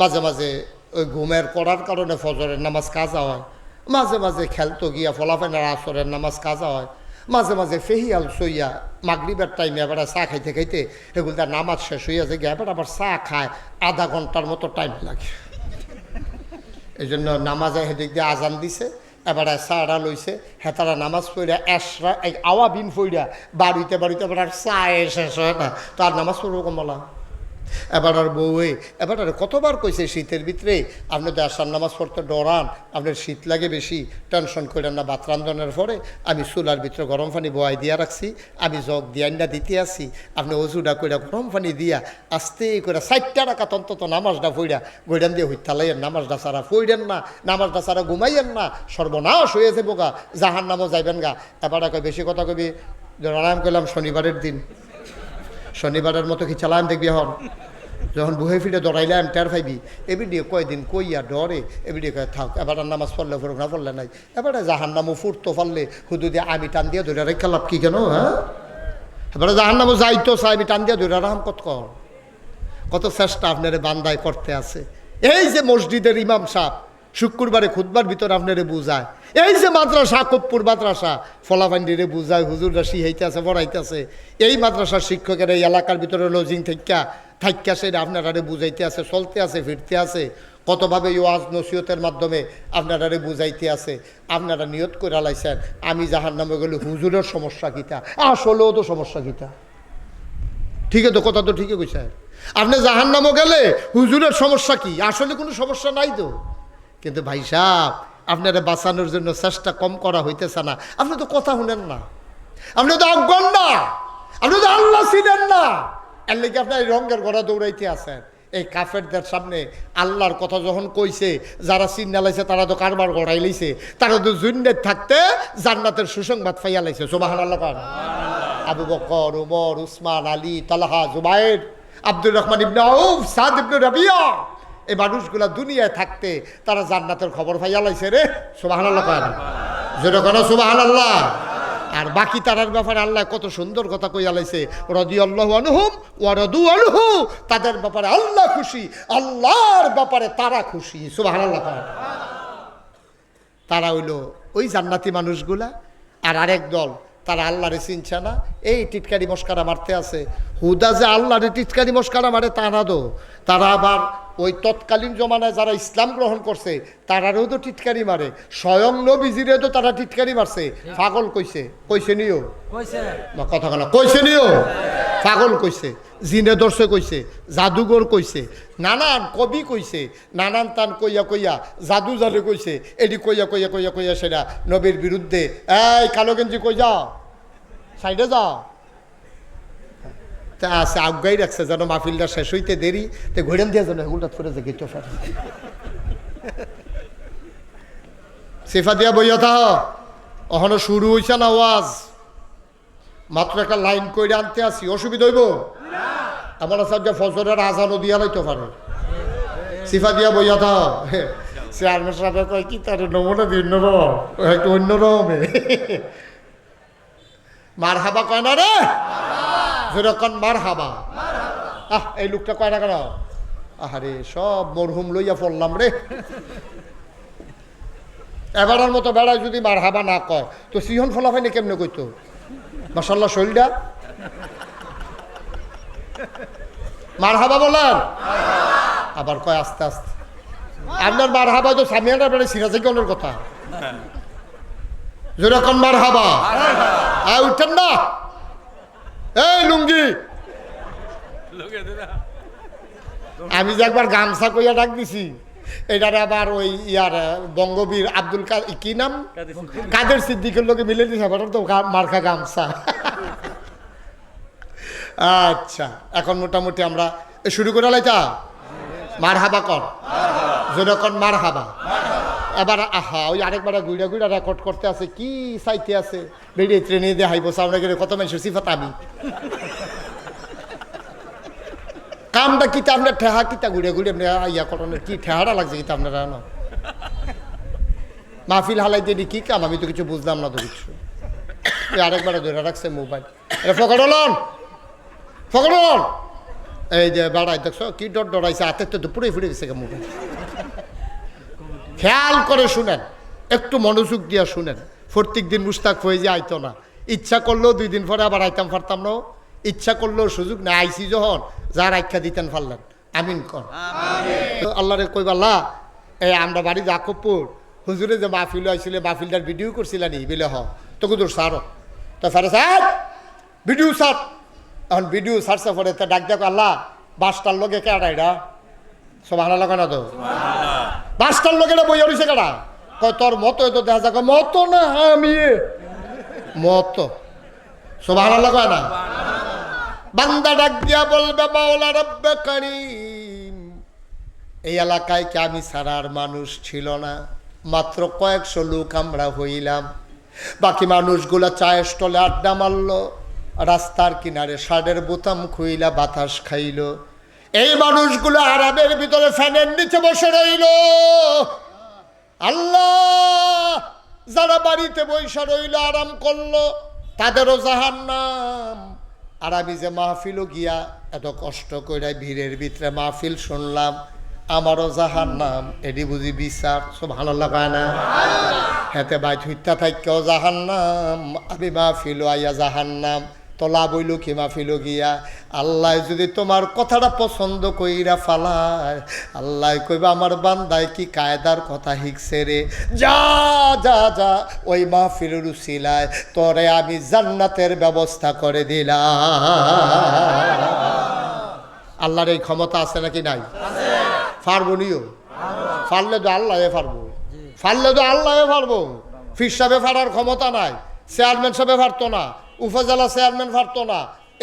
মাঝে মাঝে ওই ঘুমের পড়ার কারণে ফজরের নামাজ কাজা হয়। মাঝে মাঝে খেলতো গিয়া ফলাফেনার আসরের নামাজ কাজা হয়। মাঝে মাঝে ফেহিয়াল সইয়া মাগরিবের টাইমে এবার চা খাইতে খাইতে এগুলো নামাজ শেষ হইয়া যায়, গিয়ে এবার আবার চা খায়। আধা ঘণ্টার মতো টাইম লাগে। এই জন্য নামাজে হেদিক দিয়ে আজান দিছে, এবারে চাটা লইছে, হেতারা নামাজ পড়িয়া এসরা এই আওয়া বিন ফইরা বাড়িতে বাড়িতে এবার আর চা শেষ হয় না। তার নামাজ পড়ব কমলা এবার আর বউয়ে, এবার আর কতবার কইছে শীতের ভিতরে, আপনি তো আসার নামাজ পড়তে ডরান, আপনার শীত লাগে বেশি, টেনশন করেন না, ভাত রান্ধনের পরে আমি চুলার ভিতরে গরম পানি বয়াই দিয়া রাখছি, আমি জগ দিয়ান্ডা দিতে আসি, আপনি অজুডা কইরা গরম পানি দিয়া আস্তে করে ষাটটা টাকা অন্তত নামাজটা ফইরা গৈডান দিয়ে হইতালাইয়ের নামাজটা সারা ফইরেন না নামাজটা সারা ঘুমাইয়েন না, সর্বনাশ হয়েছে বোকা জাহান নামও যাইবেন গা। এবার বেশি কথা কবি আরাম করলাম শনিবারের দিন। শনিবারের মতো কি চালান দেখবি হন যখন বুহে ফিরে দৌড়াইলাম, টের ফাইবি এবিডিয়ে কয়দিন কইয়া ডরে এবিডিয়ে কয় থাক, এবার নামাজ পড়লে ফেরক না পড়লে নাই। এবারে জাহান নামও ফুটতো পারলে হুদু দিয়ে আমি টান দিয়ে ধরে রেখা লাভ কি কেন হ্যাঁ? এবারে জাহান নামও যাইতো, চাই আমি টান দিয়ে ধরে রাহাম কত কর? কত চেষ্টা আপনার বান্দায় করতে আছে। এই যে মসজিদের ইমাম সাহ শুক্রবারে খুদবার ভিতরে আপনারে বুঝায়। এই যে মাদ্রাসা, কপ্পুর মাদ্রাসা, ফলাফান্ডিরে বুঝায়, হুজুররা শিহাইতে আছে পড়াইতে আছে এই মাদ্রাসার শিক্ষকের এই এলাকার ভিতরে লজিং থাইকা থাইকা সেটা আপনারারে বুঝাইতে আছে, চলতে আছে, ফিরতে আছে। কতভাবে ওয়াজ নসিহতের মাধ্যমে আপনারারে বুঝাইতে আছে, আপনারা নিয়ত করে লাইছেন, আমি যাহার নামে গেলে হুজুরের সমস্যা কিতা? আসলেও তো সমস্যা কিতা? ঠিক তো, কথা তো ঠিকই কইছে আপনি জাহান নামও গেলে হুজুরের সমস্যা কি? আসলে কোনো সমস্যা নাই তো? কিন্তু ভাই সাহ আপনারা বাঁচানোর জন্য চেষ্টা কম করা হইতেছে না। আপনি তো কথা শুনেন না। আপনি তো অজ্ঞান না। আপনি তো আল্লাহ ছিলেন না। এর লেগে আপনার রঙের ঘোড়া দৌড়াইতে আছেন। এই কাফেরদের সামনে আল্লাহর কথা যখন কইছে, যারা চিন্না লাইছে, তারা তো কারবার গড়াই লাইছে। তারা তো জুন্নের থাকতে জান্নাতের সুসংবাদ ফাইয়া লাইছে। সোবাহান আল্লাহ আবু বকর, উমর, উসমান, আলী, তালাহা, জুবাইর, আব্দুর রহমান ইবনে আউফ, সাদ ইবনে রাবিয়া। এই মানুষগুলা দুনিয়ায় থাকতে তারা জান্নাতের খবর পাইয়া লাইছে রে। সুবাহান আল্লাহ আল্লাহ আর বাকি তারার ব্যাপারে আল্লাহ কত সুন্দর কথা কইয়া লাইছে। রদি আল্লাহ আনহুম ওয়ারদু আনহু। তাদের ব্যাপারে আল্লাহ খুশি, আল্লাহর ব্যাপারে তারা খুশি। সুবাহান আল্লাহ তারা হইল ওই জান্নাতি মানুষগুলা আর আরেক দল, তারা আল্লাহরে চিনছে না। এই টিটকারি মস্কারা মারতে আছে। হুদা যে আল্লাহরে টিটকারি মস্কারা মারে তারা তো। তারা আবার ওই তৎকালীন জমানায় যারা ইসলাম গ্রহণ করছে তারারও তো টিটকারি মারে। স্বয়ং নবীজিরে তো তারা টিটকারি মারছে। পাগল কইছে। কইছে নিও। না কথা কেন। কইছে নিও। পাগল কইছে। জিনে দর্শে কইছে। জাদুঘর কইছে। নানান কবি কইছে। নানান তান কইয়া কইয়া জাদু জাদু কইছে। এটি কইয়া কইয়া কইয়া কইয়া সেটা নবীর বিরুদ্ধে এই কালো গেঞ্জি কই যাও? সাইডে যাও? তা আছে আজ্ঞাই রাখছে যেন মাহফিলটা শেষ হইতে দেরি। তো ঘুরেন দিয়ে যেন এগুলটা ফিরে যে গেটো ফের। সিফা দিয়া বইয়া থাহ অহনো শুরু হইছে না ওয়াজ? মাত্র একটা লাইন কইরে আনতে আসি, অসুবিধা হইব? আমার যে ফজরের আজানও দিয়া লাইতে পারে। সিফা দিয়া বইয়া থাহ চেয়ারম্যান সাহেব কয়, কি তার নমুনা ভিন্ন রকম? একটু অন্য রকমে মার হাবা কয় না রে? যেরকম মার হাবা আহ, এই লোকটা কয় কেন আহারে, সব মরহুম লইয়া পড়লাম রে। এবারের মতো বেড়ায় যদি মার হাবা না কয়, তো সিহন ফলাফাইনি কেমনে কইতো? মাসাল্লাহ শরীরটা? মার হাবা বলেন আবার কয়, আস্তে আস্তে। আপনার মার হাবা তো সামিয়ানা বেড়ে সিরাজে গনের কথা। যেরকম মার হাবা উঠেন না। এই লুঙ্গি। আমি যে একবার গামছা কইয়া ডাক দিছি এটারে আবার ওই ইয়ার বঙ্গবীর আব্দুল কা কি নাম? কাদের সিদ্দিকের লোকে মিলে দিছে আবার তো মার্কা গামছা। আচ্ছা এখন মোটামুটি আমরা শুরু করে লাইতা মার হাবা কর। যেরকম মার হাবা এবার আহা, ওই আরেকবার গুইড়া গুইড়া রেকর্ড করতে আছে, কি চাইতে আছে? বেরিয়ে ট্রেনে দিয়ে হাইব সামনে গেলে কত মানুষের সিফাত আমি। কামটা কিতা আপনার ঠেহা কিতা ঘুরে ঘুরে ইয়া করণের কি ঠেহাটা লাগছে কিতা আপনার না মাহফিল হালাই দিয়ে কি কাম? আমি তো কিছু বুঝলাম না তো কিছু। আরেকবার ধরে রাখছে মোবাইল। এটা ফকড়লন ফকড়লন এই যে বেড়াই দেখছ, কি ডর ডরাইছে হাতের তো পুড়ে ফুড়ে গেছে মোবাইল। খেয়াল করে শুনেন একটু মনোযোগ দিয়া শুনেন। প্রত্যেক দিন মুস্তাক হয়ে যে আইতো না। ইচ্ছা করলেও দুই দিন পরে আবার আইতাম পারতাম না। ইচ্ছা করলেও সুযোগ না আইসি যখন যার আখ্যা দিতেন পারলেন। আমিন কর। আল্লাহরে কইবাল্লা এই আমরা বাড়ি জাকবপুর। হুজুরে যে মাহফিল হয়েছিল মাহফিলটার ভিডিও করছিলেন বিলে হ তো তোর সার তো স্যার স্যার ভিডিও সার এখন ভিডিও সারছে পরে তা ডাক দেখো আল্লাহ বাসটার লোকে কেডা এটা সব ভালো লাগে না তো? বাসটার লোকে এটা বই হরিছে কেডা? কয় তোর মতো তো দেখা যাক মতো না আমি? মতো। সব ভালো লাগে না বান্দা ডাক দিয়া বলবে মাওলা রব্বে করিম এই এলাকায় কি আমি ছাড়ার মানুষ ছিল না? মাত্র কয়েকশো লোক আমরা হইলাম। বাকি মানুষগুলো চায়ের স্টলে আড্ডা মারলো রাস্তার কিনারে ষাটের বোতাম খুইলা বাতাস খাইল। এই মানুষগুলো আরামের ভিতরে ফ্যানের নিচে বসে রইল। আল্লাহ যারা বাড়িতে বৈশা রইল আরাম করল তাদেরও জাহান নাম আর আমি যে মাহফিলও গিয়া এত কষ্ট করে ভিড়ের ভিতরে মাহফিল শুনলাম আমারও জাহান নাম এটি বুঝি বিচার সব ভালো লাগায় না? হেতে বাই হত্যা থাকেও জাহান নাম আমি মাহফিলও আইয়া জাহান নাম তোলা বইল কি মাহফিল গিয়া। আল্লাহ যদি তোমার কথাটা পছন্দ কইরা ফালায়, আল্লাহ কইবা, আমার বান্দায় কি কায়দার কথা হিকছে রে? যা যা যা, ওই মাহফিলের উসিলায় তোরে আমি জান্নাতের ব্যবস্থা করে দিলাম। আল্লাহর এই ক্ষমতা আছে নাকি নাই? পারব নিও। পারলে তো আল্লাহ পারব পারলে তো আল্লাহ পারব ফির সাহেবে ফাড়ার ক্ষমতা নাই। চেয়ারম্যান সাহেবে পারতো না। উপজেলা চেয়ারম্যান পারতো না,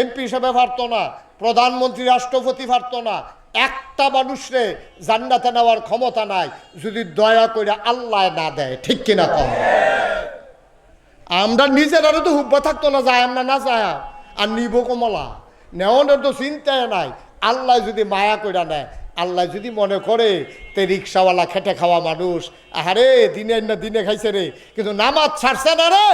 এমপি হিসাবে পারতো না, প্রধানমন্ত্রী, রাষ্ট্রপতি পারতো না। একটা মানুষরে জান্নাতে নেওয়ার ক্ষমতা নাই, যদি দয়া করে আল্লাহ না দেয়, ঠিক কিনা কম আমরা নিজেরারও তো হুব্বা থাকতো না যায় না না যায় আর নিব কমলা। নেওয়ানোর তো চিন্তায় নাই। আল্লাহ যদি মায়া করে নেয়, আল্লাহ যদি মনে করে তে রিক্সাওয়ালা খেটে খাওয়া মানুষ আরে দিনে না দিনে খাইছে রে, কিন্তু নামাজ ছাড়ছে না রে।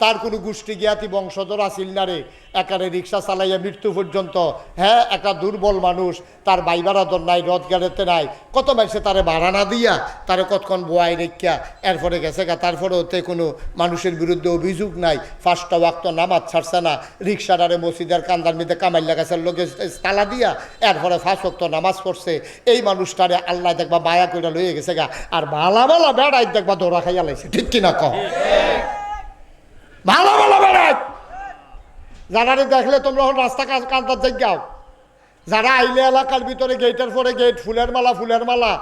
তার কোনো গোষ্ঠী জ্ঞাতি বংশধর আসিল না রে। একারে রিক্সা চালাইয়া মৃত্যু পর্যন্ত হ্যাঁ একটা দুর্বল মানুষ, তার বাইবারাদর নাই রোজগারেতে নাই। কত মাসে তারে ভাড়া না দিয়া তারে কতক্ষণ বোয়াই রেখিয়া এরপরে গেছে গা। তারপরে ওতে কোনো মানুষের বিরুদ্ধে অভিযোগ নাই ফার্স্টটা ওয়াক্ত নামাজ ছাড়ছে না। রিক্সাটারে মসজিদের কান্দার মধ্যে কামাইল্লা গাছের লোকে তালা দিয়া এরপরে ফার্স্ট ওয়াক্ত নামাজ পড়ছে। এই মানুষটারে আল্লাহ দেখবা বায়া করে লইয়ে গেছে গা। আর ভালা ভালা বেড়াই দেখবা দৌড়া খাইয়া লাইছে, ঠিক কিনা কম ভালো ভালো বেড়াই। যারা দেখলে তোমরা এখন রাস্তা কাজ কান্তার জায়গাও যারা আইলে এলাকার ভিতরে গেটের পরে গেট ফুলের মালা ফুলের মালা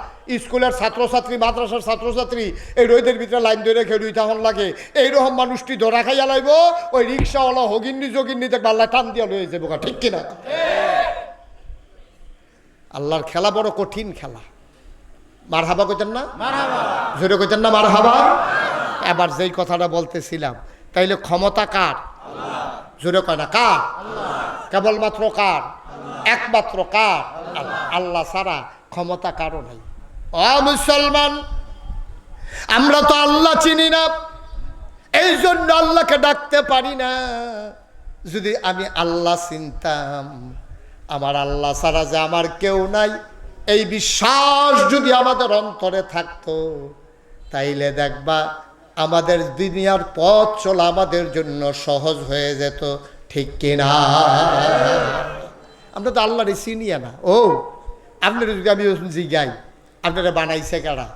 স্কুলের ছাত্রছাত্রী মাদ্রাসার ছাত্রছাত্রী এই রোদের ভিতরে লাইন ধরে খেয়ে রুই তখন লাগে। এইরকম মানুষটি ধরা খাইয়া লাইব ওই রিক্সাওয়ালা হগিন্নি জগিন্নি দেখবে আল্লাহ টান দিয়া লয়ে যাব ঠিক কিনা? আল্লাহর খেলা বড় কঠিন খেলা। মার হাবা কইতেন না? জোরে কইতেন না মার হাবা এবার যেই কথাটা বলতেছিলাম তাইলে ক্ষমতা কার? জোরে কয় না, কার? কেবলমাত্র কার? একমাত্র কার? আল্লাহ। ছাড়া ক্ষমতা কারও নাই। অ মুসলমান, আমরা তো আল্লাহ চিনি না এই জন্য আল্লাহকে ডাকতে পারি না। যদি আমি আল্লাহ চিনতাম, আমার আল্লাহ ছাড়া যে আমার কেউ নাই, এই বিশ্বাস যদি আমাদের অন্তরে থাকতো, তাইলে দেখবা আমাদের দুনিয়ার পথ চলা আমাদের জন্য সহজ হয়ে যেত, ঠিক কিনা? আমরা তো আল্লাহরে চিনিয়া না। ও, আপনারা যদি আমি জিগাই, আপনারা বানাইছে কারা?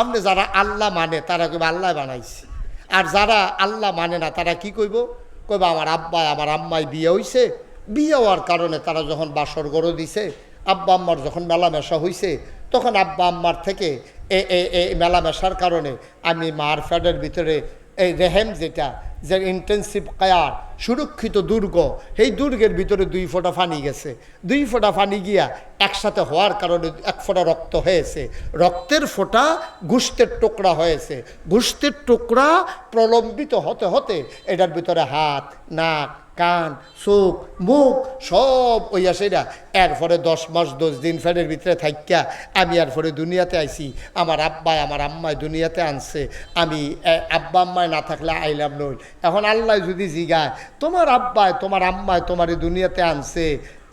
আপনি যারা আল্লাহ মানে তারা কইব আল্লাহ বানাইছে। আর যারা আল্লাহ মানে না, তারা কি কইব? কইব আমার আব্বাই আমার আম্মাই বিয়ে হইছে। বিয়ে হওয়ার কারণে তারা যখন বাসর গড়ো দিছে, আব্বা আম্মার যখন মেলামেশা হইছে, তখন আব্বা আম্মার থেকে এ এ এ মেলামেশার কারণে আমি মার ফ্যাডের ভিতরে এই রেহেম যেটা, যে ইন্টেন্সিভ কায়ার সুরক্ষিত দুর্গ এই দুর্গের ভিতরে দুই ফোঁটা পানি গেছে। দুই ফোঁটা পানি গিয়া একসাথে হওয়ার কারণে এক ফোঁটা রক্ত হয়েছে। রক্তের ফোঁটা গুস্তের টুকরা হয়েছে। গুস্তের টুকরা প্রলম্বিত হতে হতে এটার ভিতরে হাত, নাক কান, চোখ, মুখ, সব ওই সেটা এরপরে দশ মাস, দশ দিন ফেরের ভিতরে থাকিয়া আমি এরপরে দুনিয়াতে আইছি। আমার আব্বাই আমার আম্মায় দুনিয়াতে আনছে। আমি আব্বা আম্মায় না থাকলে আইলাম নই। এখন আল্লাহ যদি জিগায়, তোমার আব্বায় তোমার আম্মায় তোমার দুনিয়াতে আনছে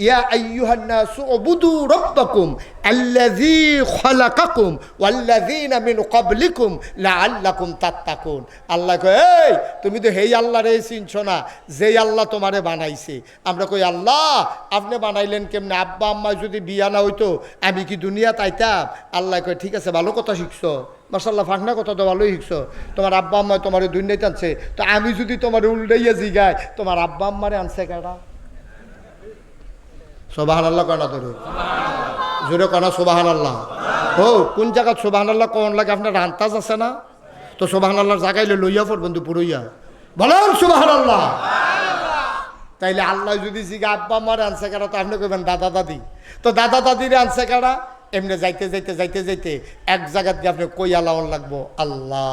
ইয়া আইয়ুহান্নাসু উবুদু রাব্বাকুম আল্লাযী খালাকাকুম ওয়াল্লাযীনা মিন ক্বাবলিকুম লাআল্লাকুম তাত্তাকুন আল্লাহ কয়, এই, তুমি তো হেই আল্লাহরে চিনছো না। যেই আল্লাহ তোমারে বানাইছে। আমরা কই, আল্লাহ, আপনি বানাইলেন কেমনে? আব্বা আম্মা যদি বিয়া না হইতো, আমি কি দুনিয়া তাইতাম? আল্লাহ কয়, ঠিক আছে, ভালো কথা শিখছো। মাসাল্লাহ ফাঁকনা কথা তো ভালোই শিখছো। তোমার আব্বা আম্মা তোমার দুনিয়াতে আনছে তো আমি যদি তোমার উল্টাইয়া জিগাই, তোমার আব্বা আম্মারে আনছে কেডা? সোবাহান আল্লাহ কয় না তোর? জোরে কনা সোবাহান আল্লাহ ও কোন জায়গাত সোবাহান আল্লাহ কোন লাগে আপনার রান্তাজ আছে না? তো সোবাহান আল্লাহর জায়গাইলে লইয়া পড়বেন বন্ধু পুরইয়া বলেন সোবাহান আল্লাহ তাইলে আল্লাহ যদি জিগা আব্বা আমার আনছে কারা তো আপনি কইবেন দাদা দাদি। তো দাদা দাদির আনছে কারা এমনি যাইতে যাইতে যাইতে যাইতে এক জায়গাত দিয়ে আপনি কই আলাওন লাগবো? আল্লাহ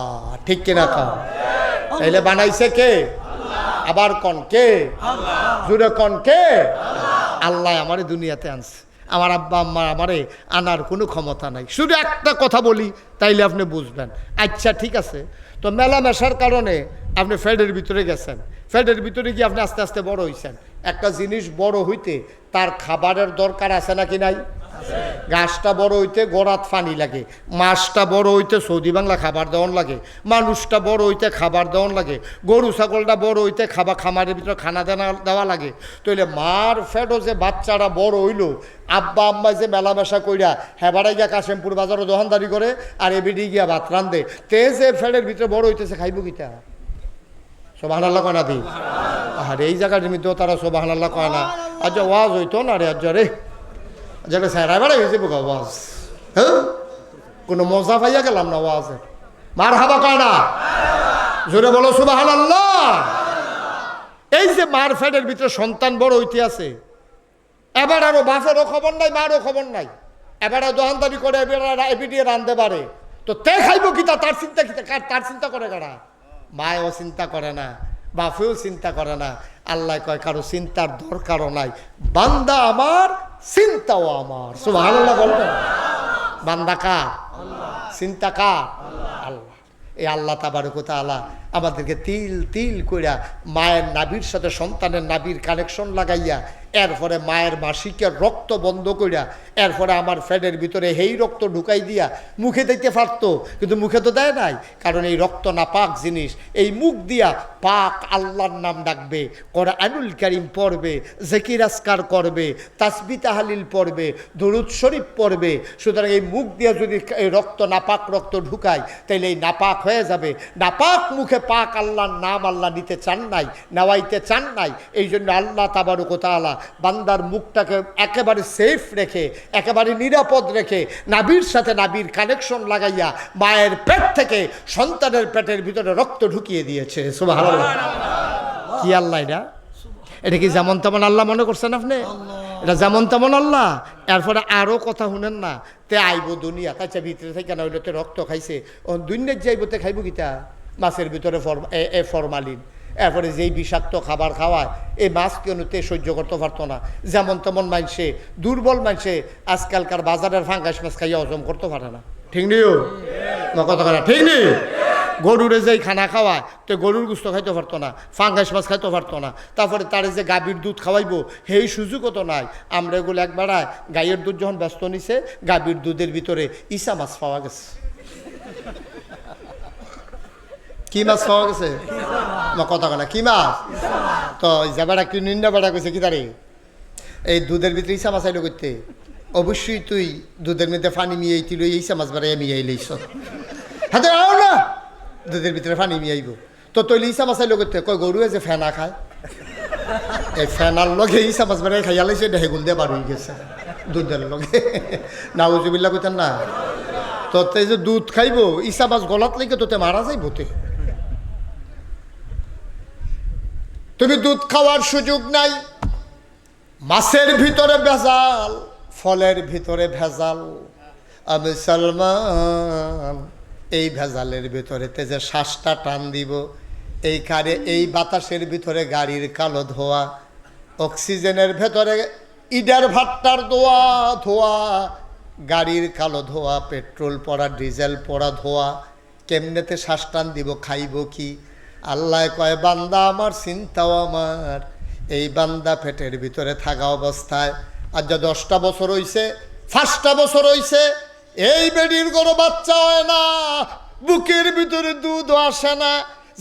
ঠিক কিনা কন তাইলে বানাইছে কে? আবার কন কে? জুড়ে কন কে? আল্লাহ আমারে দুনিয়াতে আনছে। আমার আব্বা, আম্মা আমারে আনার কোনো ক্ষমতা নাই। শুধু একটা কথা বলি, তাইলে আপনি বুঝবেন। আচ্ছা ঠিক আছে। তো মেলামেশার কারণে আপনি ফ্যাডের ভিতরে গেছেন। ফ্যাডের ভিতরে গিয়ে আপনি আস্তে আস্তে বড় হয়েছেন একটা জিনিস বড় হইতে তার খাবারের দরকার আছে নাকি নাই? গাছটা বড় হইতে গোড়াত ফানি লাগে, মাছটা বড় হইতে সৌদি বাংলা খাবার দেওয়ান লাগে, মানুষটা বড় হইতে খাবার দেওয়ান লাগে, গরু ছাগলটা বড় হইতে খাবার খামারের ভিতরে খানা দেওয়া দেওয়া লাগে। তাইলে মার ফেটও যে বাচ্চারা বড় হইল, আব্বা আম্মা যে মেলামেশা কইরা হেবাড়াই গিয়া কাশেমপুর বাজারও দোকানদারি করে আর এবিডি গিয়া ভাত রান্ধে, তে যে ফেডের ভিতরে বড় হইতেছে খাইব কিটা সোবাহান আল্লাহ কয় না দি? আর এই জায়গাটার মধ্যেও তারা সোবাহান আল্লাহ কয় আজ ওয়াজ হইতো না রে আজ রে? যেটা স্যারা বেড়াই হয়েছে বোকা ওয়াজ হ্যাঁ? কোনো মজা পাইয়া গেলাম না ওয়াজের মার হাবা কয় জোরে বলো সুবাহান আল্লাহ এই যে মার ফ্যাডের ভিতরে সন্তান বড় হইতে আছে, এবার আরও বাপেরও খবর নাই, মারও খবর নাই। এবার দোকানদারি করে এবিডিয়ে রান্ধতে পারে। তো তে খাইব কি তা? তার চিন্তা কি তার চিন্তা করে কারা? মায়ও চিন্তা করে না। বাপেও চিন্তা করে না। আল্লাহ কয়, কারও চিন্তার দরকারও নাই। বান্দা আমার, চিন্তাও আমার। আল্লাহ বলবেন বান্দা কার? চিন্তা কার? আল্লাহ। এই আল্লাহ তাবারকতা আল্লাহ আমাদেরকে তিল তিল কইরা মায়ের নাবির সাথে সন্তানের নাবির কানেকশন লাগাইয়া এরপরে মায়ের মাসিকের রক্ত বন্ধ করিয়া এরপরে আমার ফ্যাডের ভিতরে হেই রক্ত ঢুকাই দিয়া মুখে দিতে পারতো, কিন্তু মুখে তো দেয় নাই। কারণ এই রক্ত না পাক জিনিস, এই মুখ দিয়া পাক আল্লাহর নাম ডাকবে করে আনুল করিম পড়বে, জেকির আসকার করবে তাসবি তাহালিল পড়বে, দরুদ শরীফ পড়বে। সুতরাং এই মুখ দিয়া যদি এই রক্ত নাপাক রক্ত ঢুকায়, তাইলে এই নাপাক হয়ে যাবে। নাপাক মুখে পাক আল্লাহর নাম আল্লাহ নিতে চান নাই, নেওয়াইতে চান নাই এই জন্য আল্লাহ তাবারুকতালা বান্দার মুখটাকে একেবারে সেফ রেখে একেবারে নিরাপদ রেখে নাবির সাথে নাবির কানেকশন লাগাইয়া মায়ের পেট থেকে সন্তানের পেটের ভিতরে রক্ত ঢুকিয়ে দিয়েছে। কি আল্লাহ এটা? এটা কি যেমন তেমন আল্লাহ মনে করছেন আপনি? এটা যেমন তেমন আল্লাহ। এরপরে আরও কথা শুনেন না তে আইব দুনিয়া তাছাড়া ভিতরে থেকে না হইলে তে রক্ত খাইছে। ও দুনিয়ার যাইব তে খাইব কিতা মাছের ভিতরে ফর এ- এ ফরমালিন এরপরে যেই বিষাক্ত খাবার খাওয়ায়, এই মাছ কেন তে সহ্য করতে পারতো না। যেমন তেমন মানসে দুর্বল মানসে আজকালকার বাজারের ফাঙ্গাস মাছ খাইয়া হজম করতে পারে না। ঠিক নিও কথা কথা ঠিক নেই? গরুরে যেই খানা খাওয়ায়, তো গরুর গুস্ত খাইতে পারতো না, ফাঙ্গাস মাছ খাইতে পারতো না। তারপরে তারে যে গাভীর দুধ খাওয়াইবো, সেই সুযোগও তো নাই। আমরা এগুলো একবারায় গাইয়ের দুধ যখন ব্যস্ত নিছে, গাভীর দুধের ভিতরে ইসা মাছ পাওয়া গেছে। কি মাছ পাওয়া গেছে? কথা কেনা কি মাছ তো বেড়া কি নিন্দা বেড়া কইছে, কি তারে? এই দুধের ভিতরে ইসা মাছ আইলো করতে অবশ্যই তুই দুধের মধ্যে পানি মিয়াই তুই লই ইসা মাছ বেড়াই মিয়াই লইছ। হাতে আও না! দুধের ভিতরে পানি মিয়াইব। তো তুই ইসা মাছ আইলো করতে কয় গরুয়ে যে ফেনা খায়। এই ফেনার লগে ইসা মাছ বেড়াই খাইয়া লাইছে, এটা হেগুল দিয়ে বার হয়ে গেছে, দুধের লগে। না উজুবিল্লা কইতেন না। তো তে যে দুধ খাইব ইসা মাছ গলাত লেগে তোতে মারা যাইব তে। তুমি দুধ খাওয়ার সুযোগ নাই। মাছের ভিতরে ভেজাল, ফলের ভিতরে ভেজাল। আমি সালমান, এই ভেজালের ভিতরে তে যে শ্বাসটা টান দিব, এই কারে এই বাতাসের ভিতরে গাড়ির কালো ধোয়া, অক্সিজেনের ভেতরে ইডার ভাট্টার দোয়া ধোয়া, গাড়ির কালো ধোয়া, পেট্রোল পড়া, ডিজেল পড়া ধোয়া, কেমনেতে শ্বাস টান দিব, খাইব কি? আল্লাহ কয়, বান্দা, আমার চিন্তাও আমার। এই বান্দা পেটের ভিতরে থাকা অবস্থায় আজ যা দশটা বছর হইছে, পাঁচটা বছর হইছে, এই বেডির কোনো বাচ্চা হয় না। বুকের ভিতরে দুধ আসে না।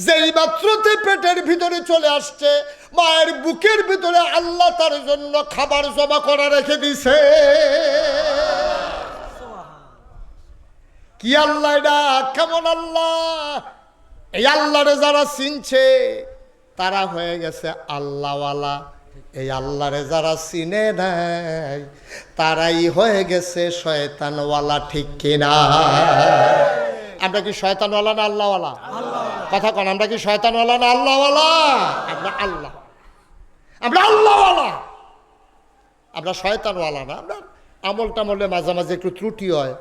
যেই মাত্রতে পেটের ভিতরে চলে আসছে, মায়ের বুকের ভিতরে আল্লাহ তার জন্য খাবার জমা করা রেখে দিছে কি আল্লাহ এটা? কেমন আল্লাহ? এই আল্লাহরে যারা চিনছে, তারা হয়ে গেছে আল্লাহওয়ালা। এই আল্লাহরে যারা চিনে নেয় তারাই হয়ে গেছে শয়তানওয়ালা, ঠিক কিনা আমরা কি শয়তানওয়ালা না আল্লাহওয়ালা? কথা কন, আমরা কি শয়তানওয়ালা না আল্লাহওয়ালা? আমরা আল্লাহ। আমরা আল্লাহওয়ালা। আমরা শয়তানওয়ালা না, আমরা আমল টামলে মাঝে মাঝে একটু ত্রুটি হয়।